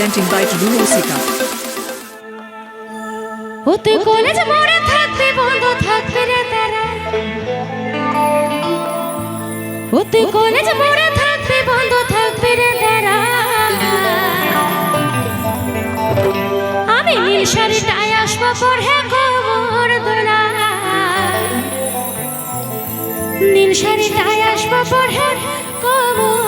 Presenting by Tulu Musika. ও তুই college মোড়ে থাকবি বন্ধু, থাকবি রে তারা। ও তুই কলেজ মোড়ে থাকবি বন্ধু, থাকবি রে তারা। আমি নীল শাড়িটায় আসব পরে খবর দোলা নীল শাড়িটায় আসব পরে খবর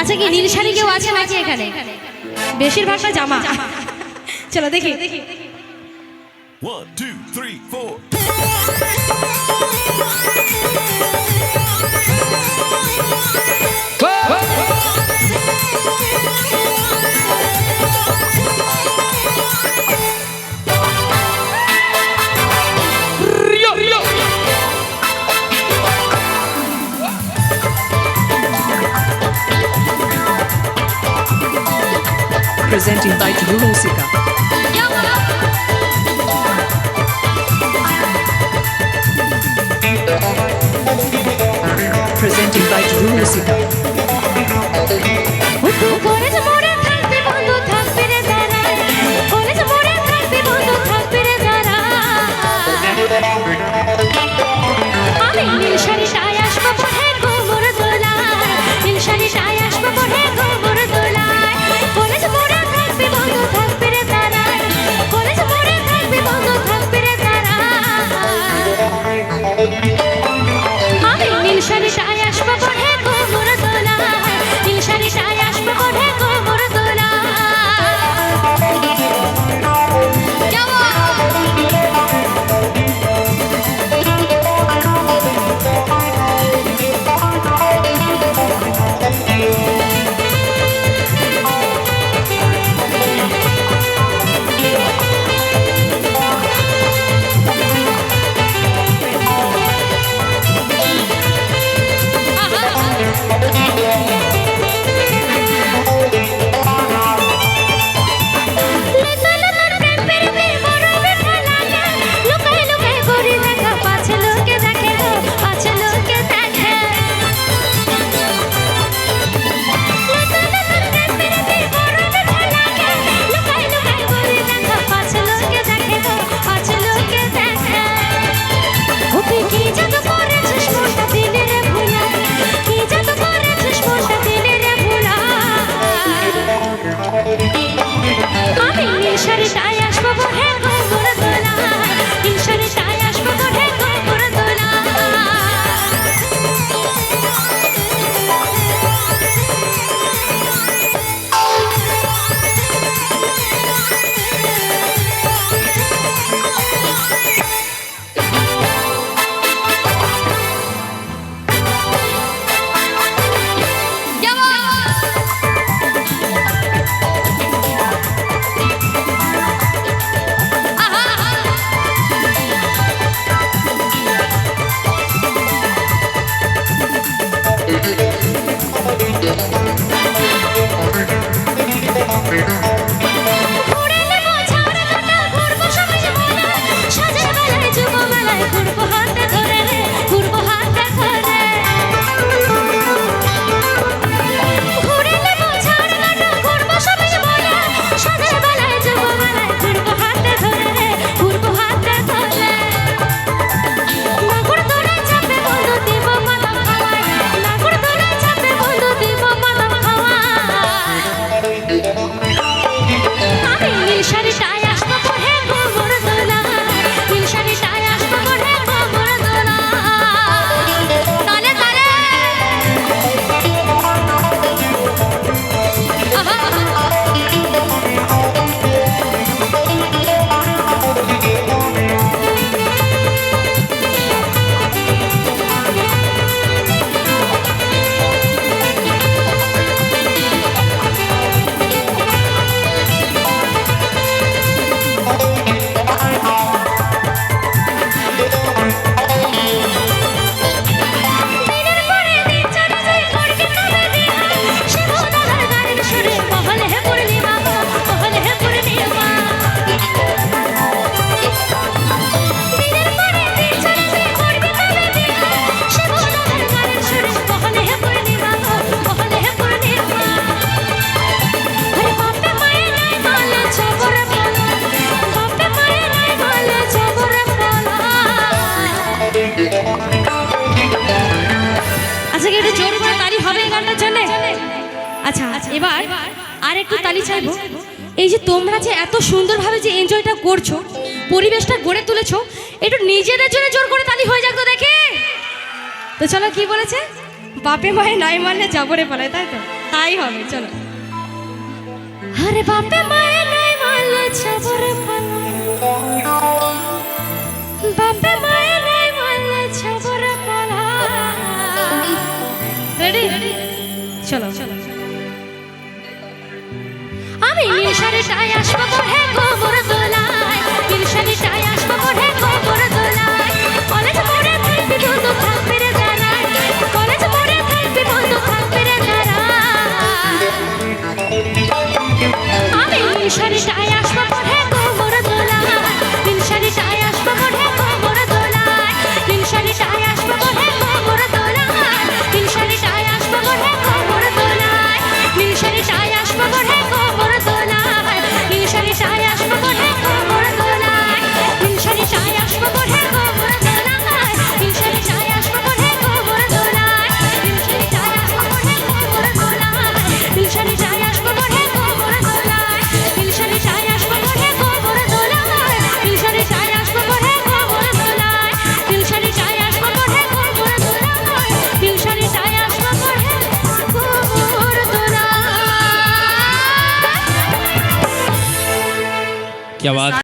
আচ্ছা কি নীল শাড়ি কেউ আছে নাকি এখানে? বেশিরভাগটা জামা। চলো দেখি। One, two, three, four. presented by Tubulusika. presented by Drew Musica. আমি নীল শাড়িটা এবার আর একটু তালি চাইব। এই যে তোমরা যে এত সুন্দরভাবে যে এনজয়টা করছ পরিবেশটা গড়ে তুলেছো একটু নিজেদের জন্য জোর করে তালি হয়ে যাক তো দেখে। তো চলো কি বলেছে? বাপে মায়ে নাই মানলে যাবরে পালায় তাই তো? তাই হবে চলো। আরে বাপে মায়ে সংসারে তাই আসব হে গোবর क्या बात